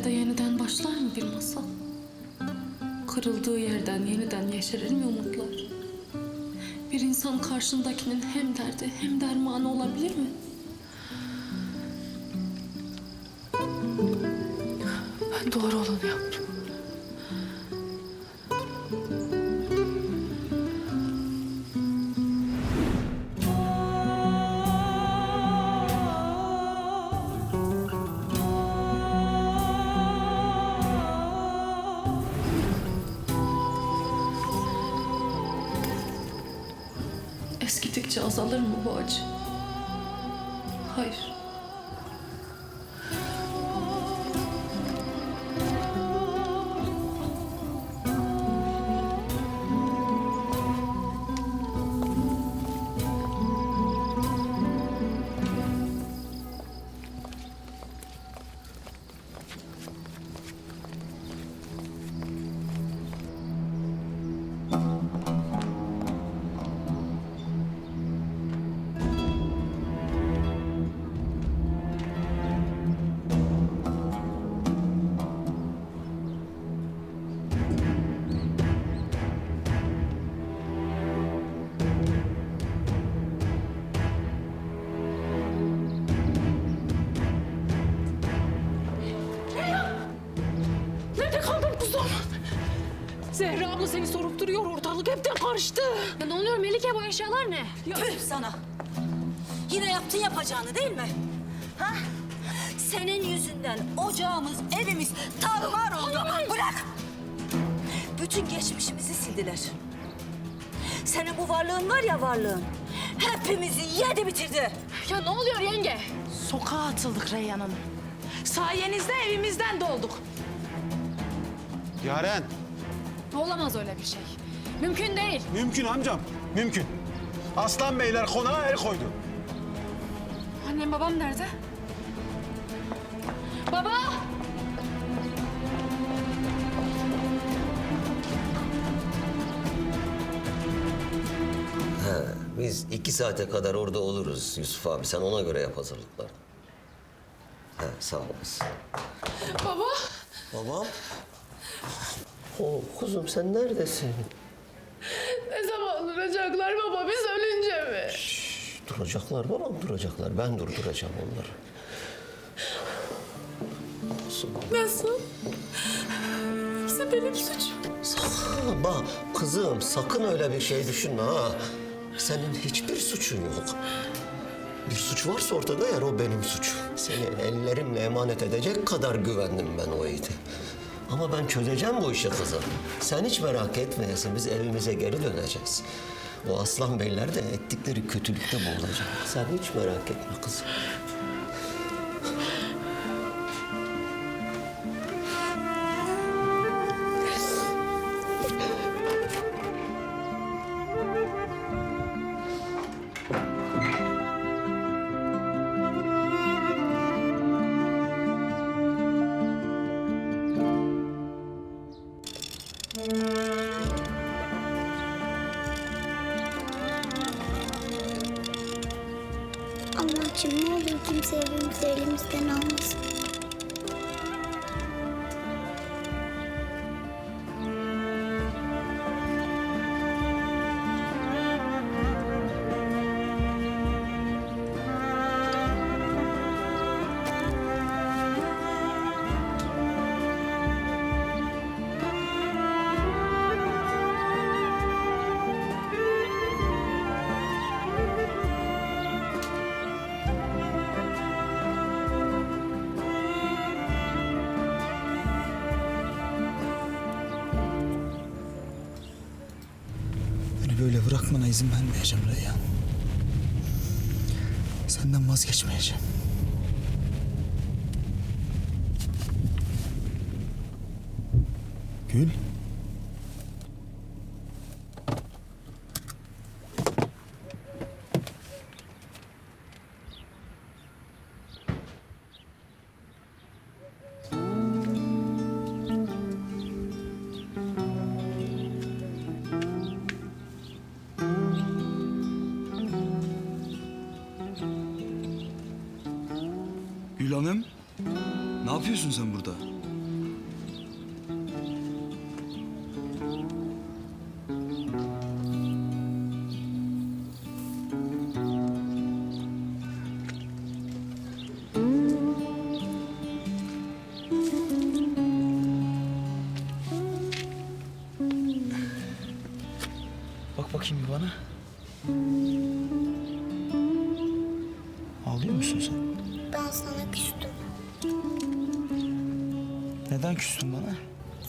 yerde yeniden başlar mı bir masal? Kırıldığı yerden yeniden yeşerir mi umutlar? Bir insan karşındakinin hem derdi hem dermanı olabilir mi? Ben doğru olanı yaptım. Eskidikçe azalır mı bu acı? Hayır. Abla seni sorup duruyor. Ortalık hepten karıştı. Ya ne oluyor Melike bu eşyalar ne? Tüh sana. Yine yaptın yapacağını değil mi? Ha? Senin yüzünden ocağımız, evimiz tarumar oldu. Bırak! Bütün geçmişimizi sildiler. Senin bu varlığın var ya varlığın. Hepimizi yedi bitirdi. Ya ne oluyor yenge? Sokağa atıldık Reyhan Hanım. Sayenizde evimizden dolduk. Yaren. Olamaz öyle bir şey. Mümkün değil. Mümkün amcam. Mümkün. Aslan Beyler konağa el koydu. Annem babam nerede? Baba! Biz iki saate kadar orada oluruz Yusuf abi. Sen ona göre yap hazırlıklar. He, sağ olasın. Baba! Babam? Oh, kuzum sen neredesin? Ne zaman duracaklar baba biz ölünce mi? Duracaklar babam duracaklar. Ben durduracağım onları. Kuzum. Nasıl? Hepsi benim suçum. Sakın bak kızım sakın öyle bir şey düşünme ha. Senin hiçbir suçun yok. Bir suç varsa ortada eğer o benim suçum. Seni ellerimle emanet edecek kadar güvendim ben o yiğide. Ama ben çözeceğim bu işi kızım. Sen hiç merak etmeyesin. Biz evimize geri döneceğiz. O aslan beyler de ettikleri kötülükte boğulacak. Sen hiç merak etme kızım. Allah'cığım ne olur kimse evimizi elimizden almasın. Bırakmana izin vermeyeceğim Reyhan. Senden vazgeçmeyeceğim. Gül. Gül Hanım, ne yapıyorsun sen burada? Bak bakayım bana. Ağlıyor musun sen? Sana küstüm. Neden küstün bana?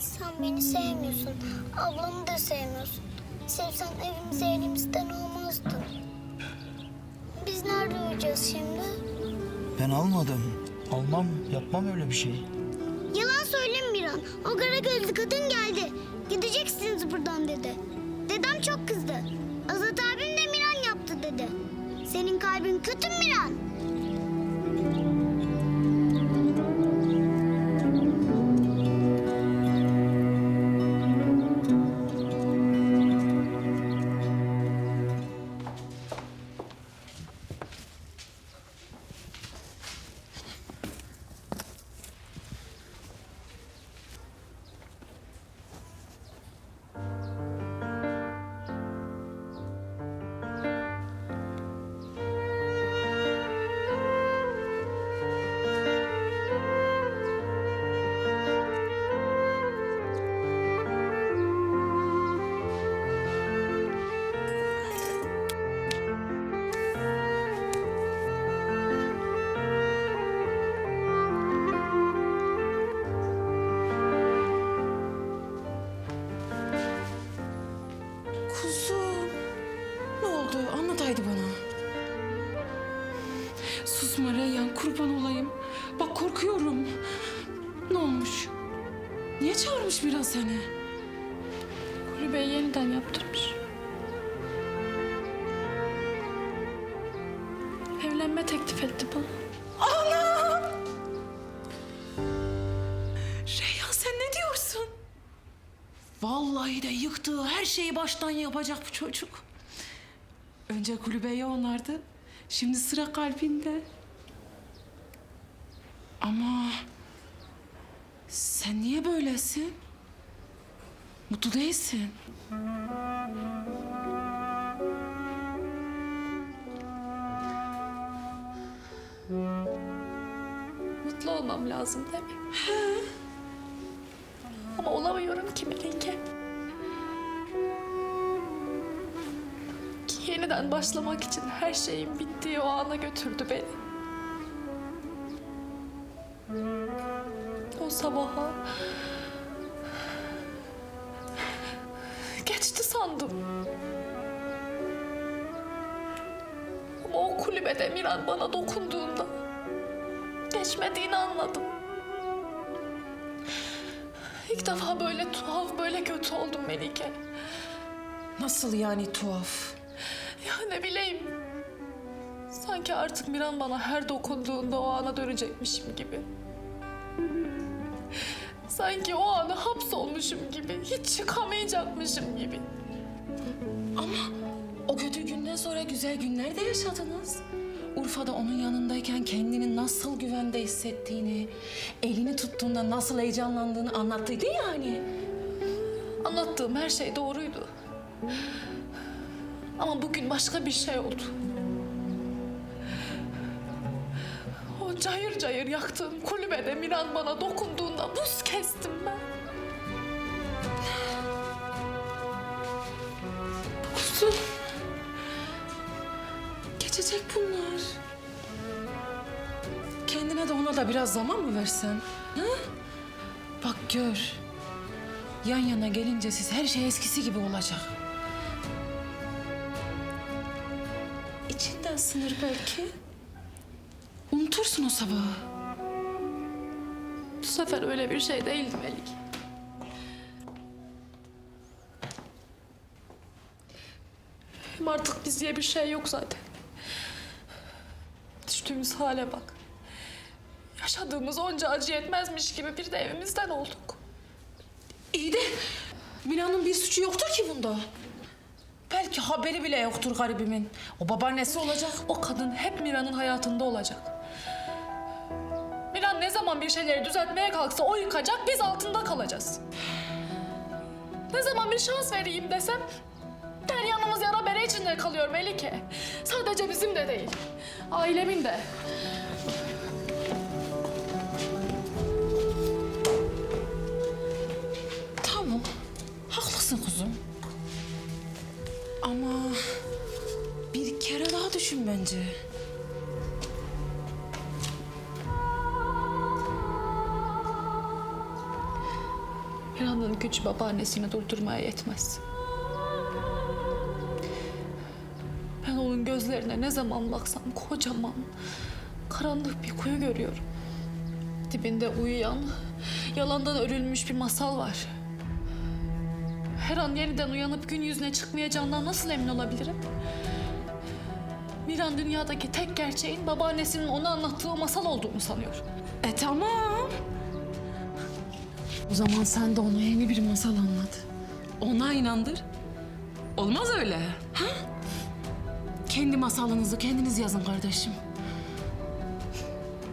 Sen beni sevmiyorsun. Ablamı da sevmiyorsun. Sevsen evimize elimizden almazdın. Biz nerede uyuyacağız şimdi? Ben almadım. Almam, yapmam öyle bir şey. Yalan söyleme bir an. O kara gözlü kadın geldi. Gideceksiniz buradan dedi. Dedem çok kızdı. Azat abim de Miran yaptı dedi. Senin kalbin kötü mü Miran? Oldu? Anlat haydi bana. Susma Reyhan kurban olayım. Bak korkuyorum. Ne olmuş? Niye çağırmış Miran seni? Kulübeyi yeniden yaptırmış. Evlenme teklif etti bana. Reyhan sen ne diyorsun? Vallahi de yıktığı her şeyi baştan yapacak bu çocuk. Önce kulübeyi onardı. Şimdi sıra kalbinde. Ama sen niye böylesin? Mutlu değilsin. Mutlu olmam lazım değil mi? Ama olamıyorum ki Melike. Yeniden başlamak için her şeyin bittiği o ana götürdü beni. O sabaha... Geçti sandım. Ama o kulübede Miran bana dokunduğunda geçmediğini anladım. İlk defa böyle tuhaf, böyle kötü oldum Melike. Nasıl yani tuhaf? Ya ne bileyim. Sanki artık Miran bana her dokunduğunda o ana dönecekmişim gibi. Sanki o ana hapsolmuşum gibi, hiç çıkamayacakmışım gibi. O kötü günden sonra güzel günler de yaşadınız. Urfa'da onun yanındayken kendini nasıl güvende hissettiğini, elini tuttuğunda nasıl heyecanlandığını anlattıydın yani. Anlattığım her şey doğruydu. Ama bugün başka bir şey oldu. O cayır cayır yaktığım kulübede Miran bana dokunduğunda buz kestim ben. Kuzum. Geçecek bunlar. Kendine de ona da biraz zaman mı versen? Ha? Bak gör. Yan yana gelince siz her şey eskisi gibi olacak. İçinden sınır belki. Unutursun o sabahı. Bu sefer öyle bir şey değildi Melik. Hem artık biz diye bir şey yok zaten. Düştüğümüz hale bak. Yaşadığımız onca acı yetmezmiş gibi bir de evimizden olduk. İyi de Milan'ın bir suçu yoktur ki bunda. Haberi bile yoktur garibimin. O babaannesi olacak. O kadın hep Mira'nın hayatında olacak. Miran ne zaman bir şeyleri düzeltmeye kalksa o yıkacak, biz altında kalacağız. Ne zaman bir şans vereyim desem... ...der yanımız yara bere içinde kalıyor Melike. Sadece bizim de değil, ailemin de. Ama bir kere daha düşün bence. Miran'ın gücü babaannesini durdurmaya yetmez. Ben onun gözlerine ne zaman baksam kocaman, karanlık bir kuyu görüyorum. Dibinde uyuyan, yalandan örülmüş bir masal var. Her an yeniden uyanıp gün yüzüne çıkmayacağından nasıl emin olabilirim? Miran dünyadaki tek gerçeğin babaannesinin ona anlattığı masal olduğunu sanıyor. E tamam. O zaman sen de ona yeni bir masal anlat. Ona inandır. Olmaz öyle. Ha? Kendi masalınızı kendiniz yazın kardeşim.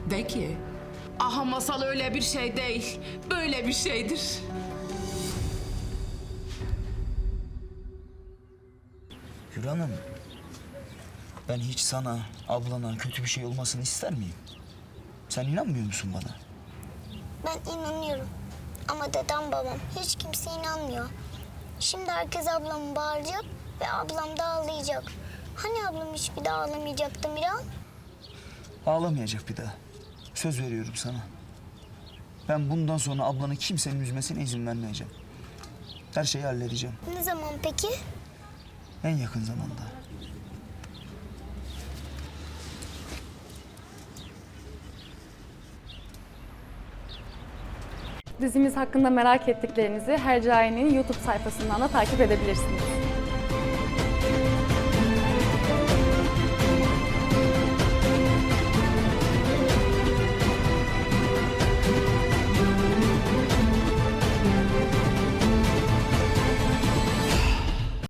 De ki, aha masal öyle bir şey değil, böyle bir şeydir. Hanım. Ben hiç sana, ablana kötü bir şey olmasını ister miyim? Sen inanmıyor musun bana? Ben inanıyorum. Ama dedem babam hiç kimse inanmıyor. Şimdi herkes ablamı bağıracak ve ablam da ağlayacak. Hani ablam hiç bir daha ağlamayacaktı Miran? Ağlamayacak bir daha. Söz veriyorum sana. Ben bundan sonra ablanı kimsenin üzmesine izin vermeyeceğim. Her şeyi halledeceğim. Ne zaman peki? En yakın zamanda. Dizimiz hakkında merak ettiklerinizi Hercai'nin YouTube sayfasından da takip edebilirsiniz.